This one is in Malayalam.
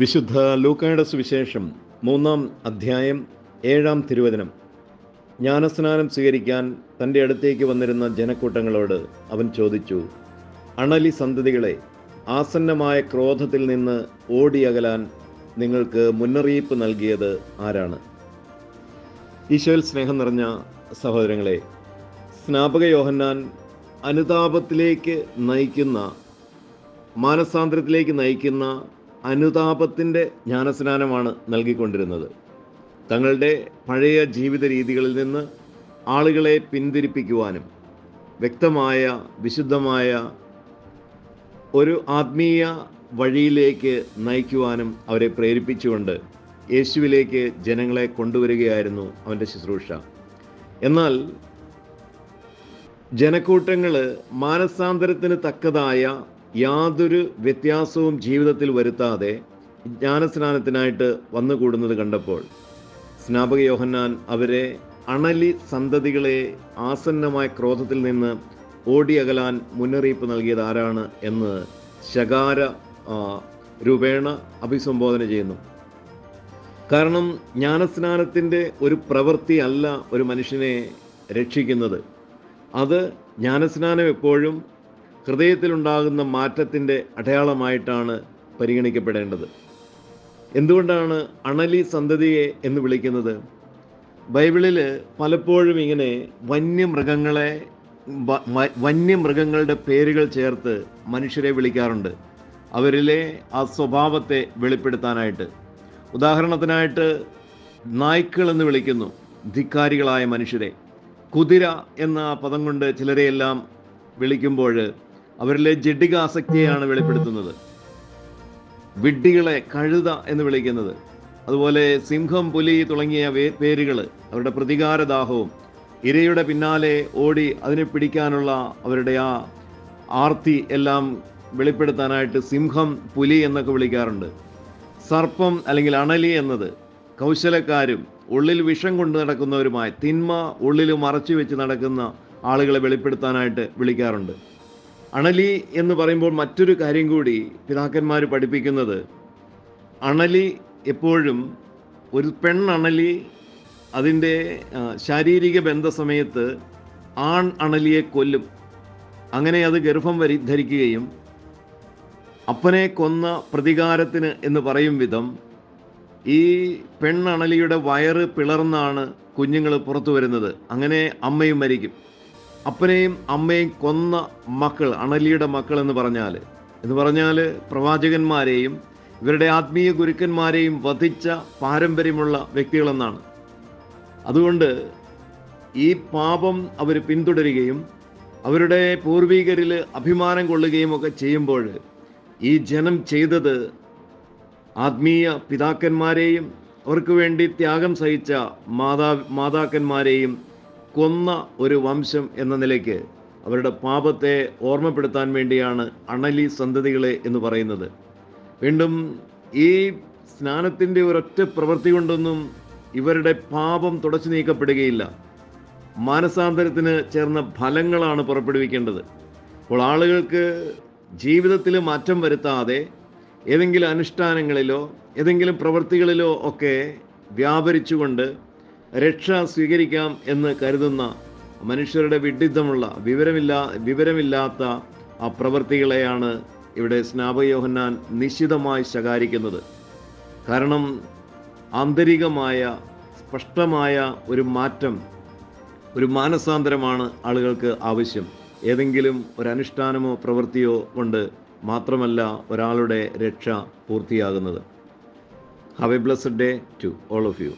വിശുദ്ധ ലൂക്കായുടെ സുവിശേഷം മൂന്നാം അധ്യായം ഏഴാം തിരുവചനം. ജ്ഞാനസ്നാനം സ്വീകരിക്കാൻ തന്റെ അടുത്തേക്ക് വന്നിരുന്ന ജനക്കൂട്ടങ്ങളോട് അവൻ ചോദിച്ചു അണലി സന്തതികളെ ആസന്നമായ ക്രോധത്തിൽ നിന്ന് ഓടിയകലാൻ നിങ്ങൾക്ക് മുന്നറിയിപ്പ് നൽകിയത് ആരാണ്? ഈശോയിൽ സ്നേഹം നിറഞ്ഞ സഹോദരങ്ങളെ സ്നാപക യോഹന്നാൻ അനുതാപത്തിലേക്ക് നയിക്കുന്ന മാനസാന്തരത്തിലേക്ക് നയിക്കുന്ന അനുതാപത്തിന്റെ ജ്ഞാനസ്നാനമാണ് നൽകിക്കൊണ്ടിരുന്നത്. തങ്ങളുടെ പഴയ ജീവിത രീതികളിൽ നിന്ന് ആളുകളെ പിന്തിരിപ്പിക്കുവാനും വ്യക്തമായ വിശുദ്ധമായ ഒരു ആത്മീയ വഴിയിലേക്ക് നയിക്കുവാനും അവരെ പ്രേരിപ്പിച്ചുകൊണ്ട് യേശുവിലേക്ക് ജനങ്ങളെ കൊണ്ടുവരികയായിരുന്നു അവന്റെ ശുശ്രൂഷ. എന്നാൽ ജനക്കൂട്ടങ്ങൾ മാനസാന്തരത്തിന് തക്കതായ യാതൊരു വ്യത്യാസവും ജീവിതത്തിൽ വരുത്താതെ ജ്ഞാനസ്നാനത്തിനായിട്ട് വന്നുകൂടുന്നത് കണ്ടപ്പോൾ സ്നാപക യോഹന്നാൻ അവരെ അണലി സന്തതികളെ ആസന്നമായ ക്രോധത്തിൽ നിന്ന് ഓടിയകലാൻ മുന്നറിയിപ്പ് നൽകിയത് ആരാണ് എന്ന് ശകാര രൂപേണ അഭിസംബോധന ചെയ്യുന്നു. കാരണം ജ്ഞാനസ്നാനത്തിന്റെ ഒരു പ്രവൃത്തി അല്ല ഒരു മനുഷ്യനെ രക്ഷിക്കുന്നത്. അത് ജ്ഞാനസ്നാനം എപ്പോഴും ഹൃദയത്തിലുണ്ടാകുന്ന മാറ്റത്തിന്റെ അടയാളമായിട്ടാണ് പരിഗണിക്കപ്പെടേണ്ടത്. എന്തുകൊണ്ടാണ് അണലി സന്തതിയെ എന്ന് വിളിക്കുന്നത്? ബൈബിളിൽ പലപ്പോഴും ഇങ്ങനെ വന്യമൃഗങ്ങളെ വന്യമൃഗങ്ങളുടെ പേരുകൾ ചേർത്ത് മനുഷ്യരെ വിളിക്കാറുണ്ട്. അവരിലെ ആ സ്വഭാവത്തെ വെളിപ്പെടുത്താനായിട്ട്. ഉദാഹരണത്തിനായിട്ട് നായ്ക്കൾ എന്ന് വിളിക്കുന്നു ധിക്കാരികളായ മനുഷ്യരെ. കുതിര എന്ന പദം കൊണ്ട് ചിലരെയെല്ലാം വിളിക്കുമ്പോൾ അവരിലെ ജഡിക ആസക്തിയെയാണ് വെളിപ്പെടുത്തുന്നത്. വിഡ്ഢികളെ കഴുത എന്ന് വിളിക്കുന്നത്. അതുപോലെ സിംഹം പുലി തുടങ്ങിയ പേരുകൾ അവരുടെ പ്രതികാരദാഹവും ഇരയുടെ പിന്നാലെ ഓടി അതിനെ പിടിക്കാനുള്ള അവരുടെ ആ ആർത്തി എല്ലാം വെളിപ്പെടുത്താനായിട്ട് സിംഹം പുലി എന്നൊക്കെ വിളിക്കാറുണ്ട്. സർപ്പം അല്ലെങ്കിൽ അണലി എന്നത് കൗശലക്കാരും ഉള്ളിൽ വിഷം കൊണ്ട് നടക്കുന്നവരുമായി തിന്മ ഉള്ളിൽ മറച്ചു വെച്ച് നടക്കുന്ന ആളുകളെ വെളിപ്പെടുത്താനായിട്ട് വിളിക്കാറുണ്ട്. അണലി എന്ന് പറയുമ്പോൾ മറ്റൊരു കാര്യം കൂടി പിതാക്കന്മാർ പഠിപ്പിക്കുന്നത്. അണലി എപ്പോഴും ഒരു പെണ്ണണലി അതിന്റെ ശാരീരിക ബന്ധ സമയത്ത് ആൺ അണലിയെ കൊല്ലും. അങ്ങനെ അത് ഗർഭം വരി ധരിക്കുകയും അപ്പനെ കൊന്ന പ്രതികാരത്തിന് എന്ന് പറയും വിധം ഈ പെണ്ണണലിയുടെ വയറ് പിളർന്നാണ് കുഞ്ഞുങ്ങൾ പുറത്തു വരുന്നത്. അങ്ങനെ അമ്മയും മരിക്കും. അപ്പനെയും അമ്മയും കൊന്ന മക്കൾ അണലിയുടെ മക്കൾ എന്ന് പറഞ്ഞാൽ എന്ന് പറഞ്ഞാൽ പ്രവാചകന്മാരെയും ഇവരുടെ ആത്മീയ ഗുരുക്കന്മാരെയും വധിച്ച പാരമ്പര്യമുള്ള വ്യക്തികളെന്നാണ്. അതുകൊണ്ട് ഈ പാപം അവർ പിന്തുടരുകയും അവരുടെ പൂർവികരിൽ അഭിമാനം കൊള്ളുകയും ഒക്കെ ചെയ്യുമ്പോൾ ഈ ജനം ചെയ്തത് ആത്മീയ പിതാക്കന്മാരെയും അവർക്ക് വേണ്ടി ത്യാഗം സഹിച്ച മാതാ മാതാക്കന്മാരെയും കൊന്ന ഒരു വംശം എന്ന നിലയ്ക്ക് അവരുടെ പാപത്തെ ഓർമ്മപ്പെടുത്താൻ വേണ്ടിയാണ് അണലി സന്തതികളെ എന്ന് പറയുന്നത്. വീണ്ടും ഈ സ്നാനത്തിന്റെ ഒരൊറ്റ പ്രവൃത്തി കൊണ്ടൊന്നും ഇവരുടെ പാപം തുടച്ചു നീക്കപ്പെടുകയില്ല. മാനസാന്തരത്തിന് ചേർന്ന ഫലങ്ങളാണ് പുറപ്പെടുവിക്കേണ്ടത്. അപ്പോൾ ആളുകൾക്ക് ജീവിതത്തിൽ മാറ്റം വരുത്താതെ ഏതെങ്കിലും അനുഷ്ഠാനങ്ങളിലോ ഏതെങ്കിലും പ്രവൃത്തികളിലോ ഒക്കെ വ്യാപരിച്ചുകൊണ്ട് രക്ഷ സ്വീകരിക്കാം എന്ന് കരുതുന്ന മനുഷ്യരുടെ വിഡിത്തമുള്ള വിവരമില്ലാ വിവരമില്ലാത്ത ആ പ്രവൃത്തികളെയാണ് ഇവിടെ സ്നാപയോഹന്നാൻ നിശ്ചിതമായി ശകാരിക്കുന്നത്. കാരണം ആന്തരികമായ സ്പഷ്ടമായ ഒരു മാറ്റം ഒരു മാനസാന്തരമാണ് ആളുകൾക്ക് ആവശ്യം. ഏതെങ്കിലും ഒരനുഷ്ഠാനമോ പ്രവൃത്തിയോ കൊണ്ട് മാത്രമല്ല ഒരാളുടെ രക്ഷ പൂർത്തിയാകുന്നത്. Have a blessed day to all of you.